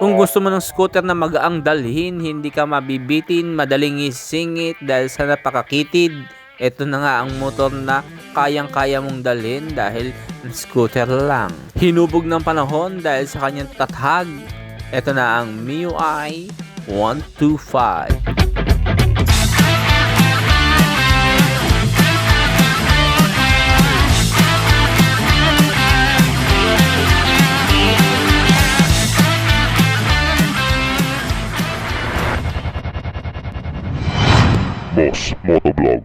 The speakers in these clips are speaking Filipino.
Kung gusto mo ng scooter na magaang dalhin, hindi ka mabibitin, madaling isingit dahil sa napakakitid, ito na nga ang motor na kayang-kaya mong dalhin dahil scooter lang. Hinubog ng panahon dahil sa kanyang tathag. Ito na ang MIUI 125. Boss Motovlog.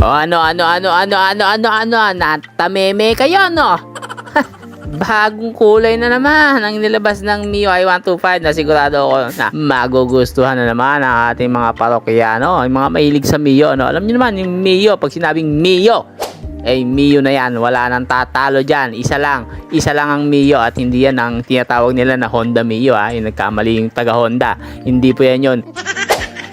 O ano, ano, ano, ano, ano, ano, ano, natameme kayo, no? Bagong kulay na naman ang nilabas ng MIUI 125 na sigurado ako na magugustuhan na naman ang ating mga parokyano, yung mga mahilig sa Mio, no? Alam niyo naman, yung Mio, pag sinabing Mio, eh Mio na yan, wala nang tatalo dyan, isa lang, isa lang ang Mio at hindi yan ang tinatawag nila na Honda Mio, ha? yung nagkamali yung taga Honda, hindi po yan yun.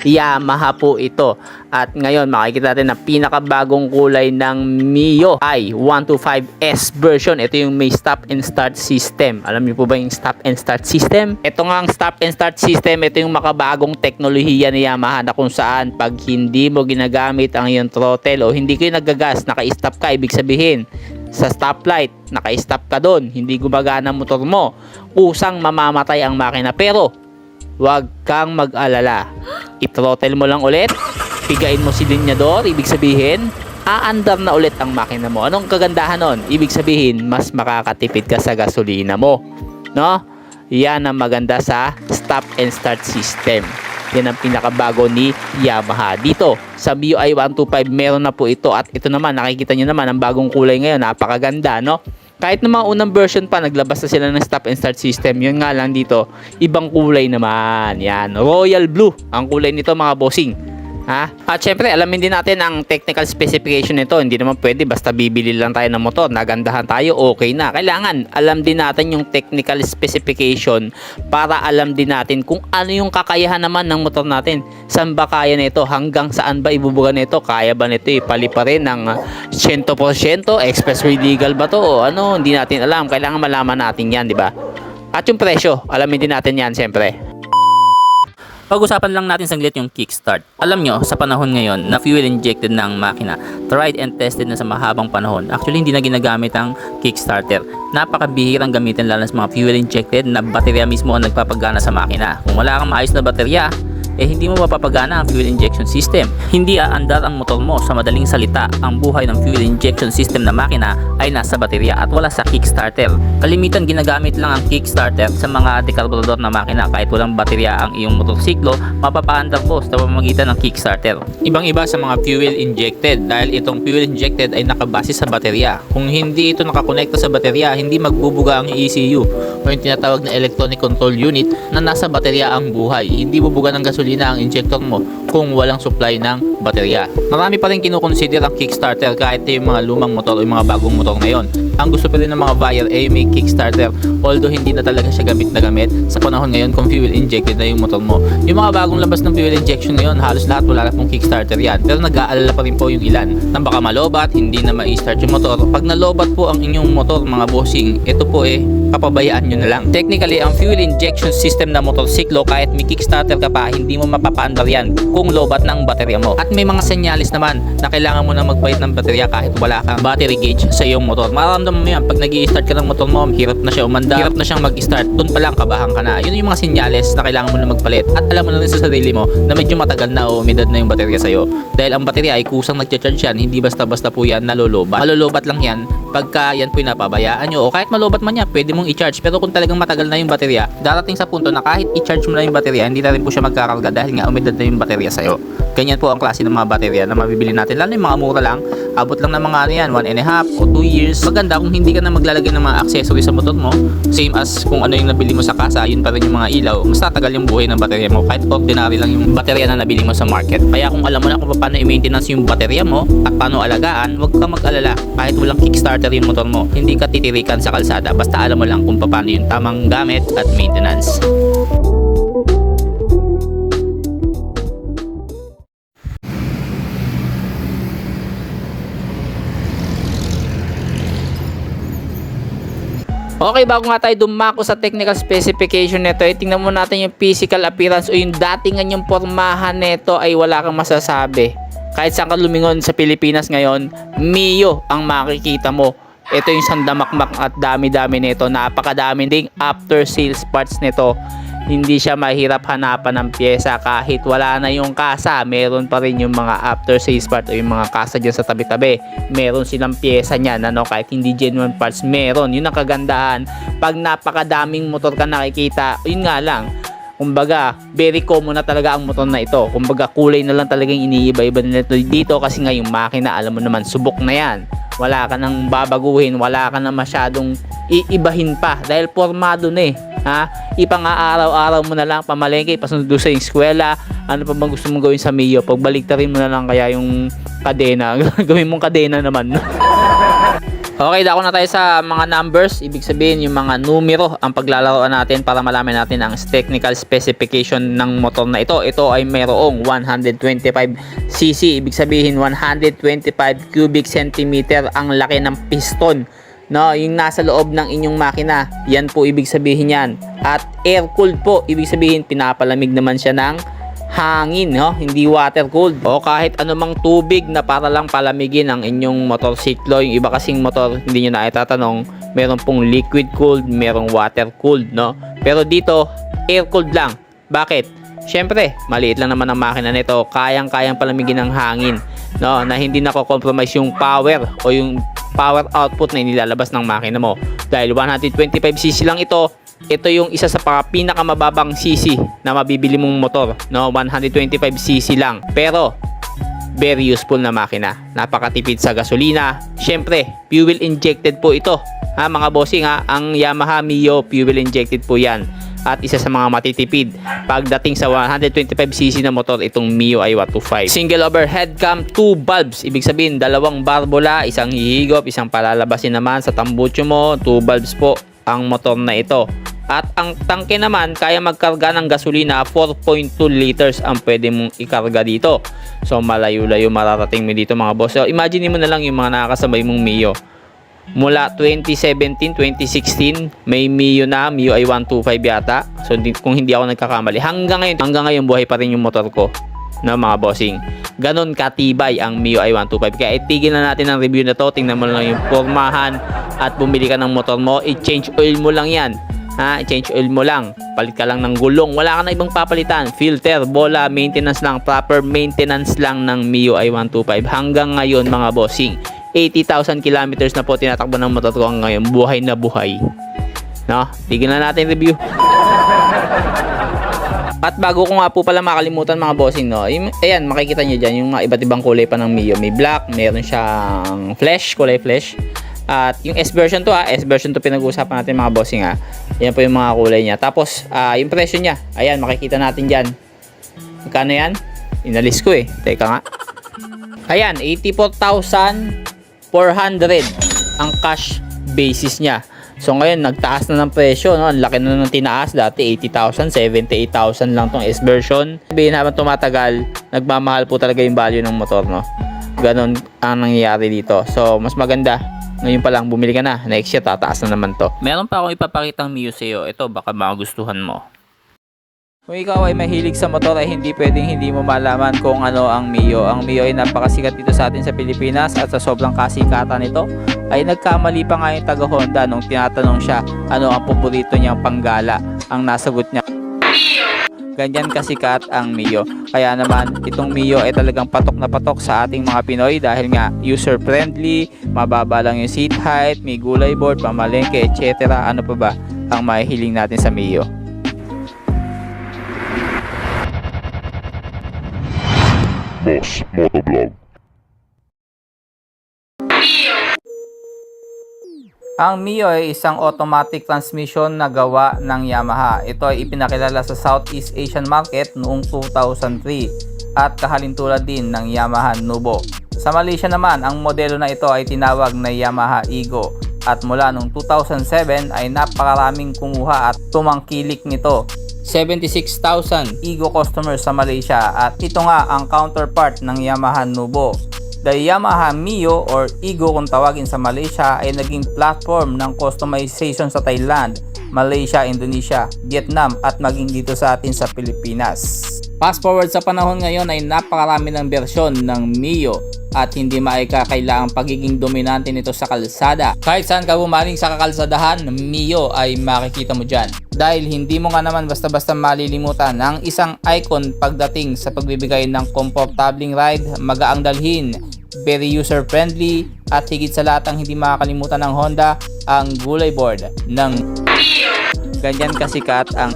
Yamaha po ito. At ngayon makikita natin na pinakabagong kulay ng Mio ay 125S version. Ito yung may stop and start system. Alam niyo po ba yung stop and start system? Ito nga ang stop and start system. Ito yung makabagong teknolohiya ni Yamaha na kung saan pag hindi mo ginagamit ang iyong throttle o hindi kayo nagagas, naka-stop ka, ibig sabihin sa stoplight, naka-stop ka doon, hindi gumagana ang motor mo, kusang mamamatay ang makina. Pero Huwag kang mag-alala. I-throttle mo lang ulit. Pigain mo si linyador. Ibig sabihin, aandar na ulit ang makina mo. Anong kagandahan nun? Ibig sabihin, mas makakatipid ka sa gasolina mo. No? Yan ang maganda sa stop and start system. Yan ang pinakabago ni Yamaha. Dito, sa MIUI 125, meron na po ito. At ito naman, nakikita nyo naman, ang bagong kulay ngayon. Napakaganda, no? Kahit na mga unang version pa, naglabas na sila ng stop and start system. Yun nga lang dito, ibang kulay naman. Yan, royal blue ang kulay nito mga bossing. Ha? At syempre, alamin din natin ang technical specification nito. Hindi naman pwede basta bibili lang tayo ng motor, nagandahan tayo, okay na. Kailangan alam din natin yung technical specification para alam din natin kung ano yung kakayahan naman ng motor natin. Saan ba kaya nito? Hanggang saan ba ibubuga nito? Kaya ba nito ipaliparin ng 100%? Expressway legal ba to? O ano? Hindi natin alam. Kailangan malaman natin yan, di ba? At yung presyo, alamin din natin yan, syempre. Pag-usapan lang natin saglit yung kickstart. Alam nyo, sa panahon ngayon na fuel injected ng makina, tried and tested na sa mahabang panahon, actually hindi na ginagamit ang kickstarter. Napakabihirang gamitin lalo sa mga fuel injected na baterya mismo ang nagpapagana sa makina. Kung wala kang maayos na baterya, eh hindi mo mapapagana ang fuel injection system. Hindi aandar ang motor mo sa madaling salita. Ang buhay ng fuel injection system na makina ay nasa baterya at wala sa kickstarter. Kalimitan ginagamit lang ang kickstarter sa mga dekarburador na makina kahit walang baterya ang iyong motorsiklo, mapapaandar po sa pamamagitan ng kickstarter. Ibang iba sa mga fuel injected dahil itong fuel injected ay nakabase sa baterya. Kung hindi ito nakakonekta sa baterya, hindi magbubuga ang ECU o yung tinatawag na electronic control unit na nasa baterya ang buhay. Hindi bubuga ng gasolina ang injector mo kung walang supply ng baterya. Marami pa rin kinukonsider ang kickstarter kahit yung mga lumang motor o yung mga bagong motor ngayon. Ang gusto pa rin ng mga buyer ay may kickstarter although hindi na talaga siya gamit na gamit sa panahon ngayon kung fuel injected na yung motor mo. Yung mga bagong labas ng fuel injection ngayon halos lahat wala na pong kickstarter yan pero nag-aalala pa rin po yung ilan na baka malobat, hindi na ma-start yung motor. Pag nalobat po ang inyong motor mga bossing, ito po eh papabayaan nyo na lang. Technically, ang fuel injection system na motorsiklo kahit may kickstarter ka pa, hindi mo mapapaandar yan kung lobat ng baterya mo. At may mga senyalis naman na kailangan mo na magbayad ng baterya kahit wala kang battery gauge sa iyong motor. Mararamdaman mo yan pag nag start ka ng motor mo, hirap na siya umanda, hirap na siyang mag-start. Doon pa lang kabahan ka na. Yun yung mga senyales na kailangan mo na magpalit. At alam mo na rin sa sarili mo na medyo matagal na o umidad na yung baterya sa'yo. Dahil ang baterya ay kusang nagcha-charge yan, hindi basta-basta po yan nalolobat. Malolobat lang yan pagka yan po napabayaan nyo. O kahit malobat man yan, pwede mong i-charge. Pero kung talagang matagal na yung baterya, darating sa punto na kahit i-charge mo na yung baterya, hindi na rin po siya magkakarga dahil nga umidad na yung baterya sa'yo. Ganyan po ang klase ng mga baterya na mabibili natin, lalo yung mga mura lang abot lang ng mga ano yan, 1 and a half o 2 years. Maganda kung hindi ka na maglalagay ng mga accessories sa motor mo. Same as kung ano yung nabili mo sa kasa, yun pa rin yung mga ilaw. Mas tatagal yung buhay ng baterya mo. Kahit ordinary lang yung baterya na nabili mo sa market. Kaya kung alam mo na kung paano i-maintenance yung baterya mo at paano alagaan, huwag kang mag-alala. Kahit walang kickstarter yung motor mo, hindi ka titirikan sa kalsada. Basta alam mo lang kung paano yung tamang gamit at maintenance. Okay, bago nga tayo dumako sa technical specification nito, eh, tingnan mo natin yung physical appearance o yung datingan yung pormahan nito ay wala kang masasabi. Kahit saan ka lumingon sa Pilipinas ngayon, Mio ang makikita mo. Ito yung sandamakmak at dami-dami nito. Napakadami ding after sales parts nito. Hindi siya mahirap hanapan ng pyesa kahit wala na yung kasa. Meron pa rin yung mga after sales part o yung mga kasa dyan sa tabi-tabi. Meron silang pyesa niyan. Ano, kahit hindi genuine parts, meron. Yun ang kagandahan. Pag napakadaming motor ka nakikita, yun nga lang. Kumbaga, very common na talaga ang motor na ito. Kumbaga, kulay na lang talagang iniiba-iba nila ito dito kasi nga yung makina, alam mo naman, subok na yan. Wala ka nang babaguhin, wala ka na masyadong iibahin pa dahil formado na eh. Ha? Ipang-araw-araw mo na lang pamalengke, pasunod sa eskwela, ano pa bang gusto mong gawin sa Mio? Pagbaliktarin mo na lang kaya yung kadena. gawin mong kadena naman. Okay, dako na tayo sa mga numbers. Ibig sabihin, yung mga numero ang paglalaroan natin para malaman natin ang technical specification ng motor na ito. Ito ay mayroong 125cc. Ibig sabihin, 125 cubic centimeter ang laki ng piston. No, yung nasa loob ng inyong makina. Yan po ibig sabihin yan. At air-cooled po. Ibig sabihin, pinapalamig naman siya ng hangin, no? hindi water cooled o kahit anumang tubig na para lang palamigin ang inyong motorsiklo. Yung iba kasing motor, hindi nyo na itatanong, meron pong liquid cooled, merong water cooled, no? Pero dito, air cooled lang. Bakit? Siyempre, maliit lang naman ang makina nito, kayang-kayang palamigin ng hangin, no? Na hindi nako-compromise yung power o yung power output na inilalabas ng makina mo. Dahil 125cc lang ito, ito yung isa sa pinakamababang cc na mabibili mong motor, no? 125cc lang. Pero very useful na makina. Napakatipid sa gasolina. Syempre, fuel injected po ito. Ha, mga bossing ha, ang Yamaha Mio fuel injected po 'yan. At isa sa mga matitipid pagdating sa 125cc na motor itong Mio ay 125. Single overhead cam, two bulbs. Ibig sabihin, dalawang barbola, isang hihigop, isang palalabasin naman sa tambucho mo, two bulbs po ang motor na ito. At ang tangke naman, kaya magkarga ng gasolina, 4.2 liters ang pwede mong ikarga dito. So malayo-layo mararating mo dito mga boss. So imagine mo na lang yung mga nakakasabay mong Mio. Mula 2017, 2016, may Mio na, Mio ay 125 yata. So kung hindi ako nagkakamali, hanggang ngayon, hanggang ngayon buhay pa rin yung motor ko na mga bossing. Ganon katibay ang Mio i 125. Kaya itigil na natin ang review na to. Tingnan mo lang yung formahan at bumili ka ng motor mo. I-change oil mo lang yan. Ha, i-change oil mo lang. Palit ka lang ng gulong. Wala ka na ibang papalitan. Filter, bola, maintenance lang. Proper maintenance lang ng Mio i 125. Hanggang ngayon mga bossing. 80,000 kilometers na po tinatakbo ng motor ko ngayon. Buhay na buhay. No? Tigil na natin review. At bago ko nga po pala makalimutan mga bossing, no, yung, ayan, makikita nyo dyan yung mga iba't ibang kulay pa ng Mio. May black, meron siyang flesh, kulay flesh. At yung S version to ha, S version to pinag-uusapan natin mga bossing ha. Yan po yung mga kulay niya. Tapos, ah, yung presyo niya, ayan, makikita natin dyan. Magkano yan? Inalis ko eh. Teka nga. Ayan, 84,400 ang cash basis niya. So ngayon, nagtaas na ng presyo. No? Ang laki na ng tinaas. Dati 80,000, 78,000 lang tong S version. Sabihin habang tumatagal, nagmamahal po talaga yung value ng motor. No? Ganon ang nangyayari dito. So, mas maganda. Ngayon pa lang, bumili ka na. Next year, tataas na naman to. Meron pa akong ipapakitang Mio sa'yo. Ito, baka magustuhan mo. Kung ikaw ay mahilig sa motor ay hindi pwedeng hindi mo malaman kung ano ang Mio. Ang Mio ay napakasikat dito sa atin sa Pilipinas at sa sobrang kasikatan nito ay nagkamali pa nga yung taga Honda nung tinatanong siya ano ang paborito niyang panggala. Ang nasagot niya Ganyan kasikat ang Mio. Kaya naman, itong Mio ay talagang patok na patok sa ating mga Pinoy dahil nga user-friendly, mababa lang yung seat height, may gulay board, pamalengke, etc. Ano pa ba ang mahihiling natin sa Mio? Boss Motovlog. Ang Mio ay isang automatic transmission na gawa ng Yamaha. Ito ay ipinakilala sa Southeast Asian market noong 2003 at kahalintulad din ng Yamaha Nubo. Sa Malaysia naman, ang modelo na ito ay tinawag na Yamaha Ego at mula noong 2007 ay napakaraming kumuha at tumangkilik nito 76,000 Ego customers sa Malaysia at ito nga ang counterpart ng Yamaha Nubo. The Yamaha Mio or Ego kung tawagin sa Malaysia ay naging platform ng customization sa Thailand, Malaysia, Indonesia, Vietnam at maging dito sa atin sa Pilipinas. Fast forward sa panahon ngayon ay napakarami ng bersyon ng Mio at hindi maikakailangang pagiging dominante nito sa kalsada. Kahit saan ka bumaling sa kakalsadahan, Mio ay makikita mo dyan. Dahil hindi mo nga naman basta-basta malilimutan ang isang icon pagdating sa pagbibigay ng komportabling ride, magaang dalhin, very user-friendly at higit sa lahat ang hindi makakalimutan ng Honda, ang gulay board ng Ganyan kasikat ang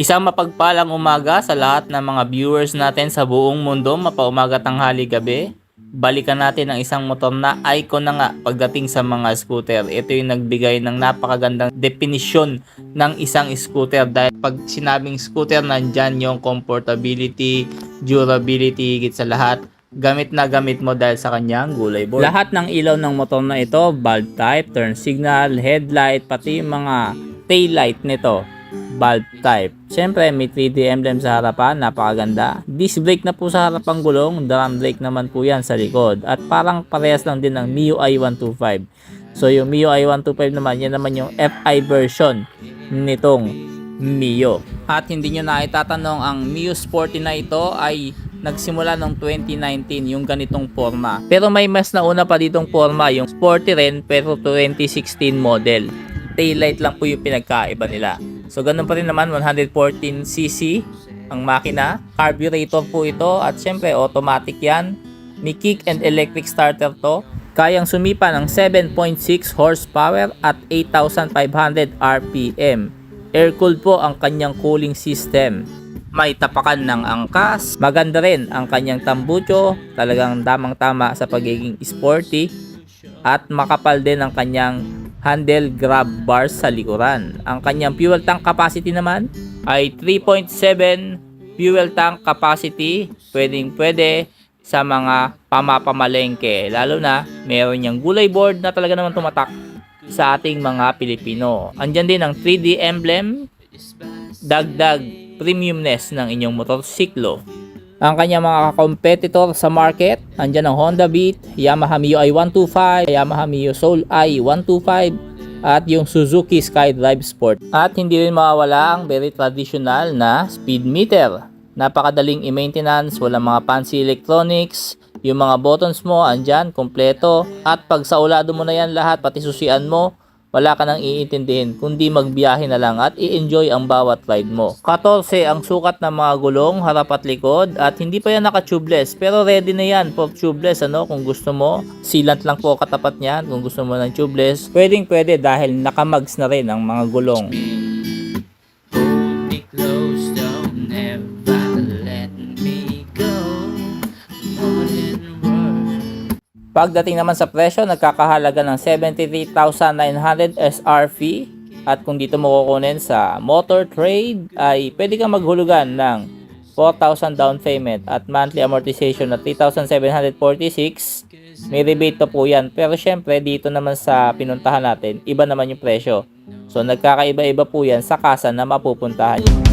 Isang mapagpalang umaga sa lahat ng mga viewers natin sa buong mundo, mapaumaga tanghali gabi. Balikan natin ang isang motor na icon na nga pagdating sa mga scooter. Ito yung nagbigay ng napakagandang definisyon ng isang scooter dahil pag sinabing scooter nandyan yung comfortability, durability, higit sa lahat gamit na gamit mo dahil sa kanyang gulay board. Lahat ng ilaw ng motor na ito, bulb type, turn signal, headlight, pati mga tail light nito, bulb type. Siyempre, may 3D emblem sa harapan, napakaganda. Disc brake na po sa harapang gulong, drum brake naman po yan sa likod. At parang parehas lang din ng MIUI 125. So yung MIUI 125 naman, yan naman yung FI version nitong Mio. At hindi nyo na itatanong, ang Mio Sporty na ito ay nagsimula noong 2019 yung ganitong forma. Pero may mas nauna pa ditong forma, yung Sporty rin pero 2016 model. Taillight lang po yung pinagkaiba nila. So ganun pa rin naman 114cc ang makina. Carburetor po ito at syempre automatic yan. May kick and electric starter to. Kayang sumipa ng 7.6 horsepower at 8,500 RPM. Air-cooled po ang kanyang cooling system. May tapakan ng angkas. Maganda rin ang kanyang tambucho. Talagang tamang-tama sa pagiging sporty. At makapal din ang kanyang handle grab bars sa likuran. Ang kanyang fuel tank capacity naman ay 3.7 fuel tank capacity. Pwedeng pwede sa mga pamapamalengke. Lalo na meron niyang gulay board na talaga naman tumatak sa ating mga Pilipino. Andyan din ang 3D emblem, dagdag premiumness ng inyong motorsiklo. Ang kanyang mga competitor sa market, andyan ang Honda Beat, Yamaha Mio i125, Yamaha Mio Soul i125, at yung Suzuki SkyDrive Sport. At hindi rin mawawala ang very traditional na speed meter. Napakadaling i-maintenance, walang mga fancy electronics, yung mga buttons mo andyan, kompleto. At pag saulado mo na yan lahat, pati susian mo, wala ka nang iintindihin kundi magbiyahe na lang at i-enjoy ang bawat ride mo. 14 ang sukat ng mga gulong, harap at likod at hindi pa yan naka-tubeless pero ready na yan for tubeless ano kung gusto mo. Sealant lang po katapat niyan kung gusto mo ng tubeless. Pwedeng pwede dahil nakamags na rin ang mga gulong. Pagdating naman sa presyo, nagkakahalaga ng 73,900 SRP at kung dito mo kukunin sa motor trade ay pwede kang maghulugan ng 4,000 down payment at monthly amortization na 3,746. May rebate pa po yan. Pero syempre dito naman sa pinuntahan natin, iba naman yung presyo. So nagkakaiba-iba po yan sa kasa na mapupuntahan nyo.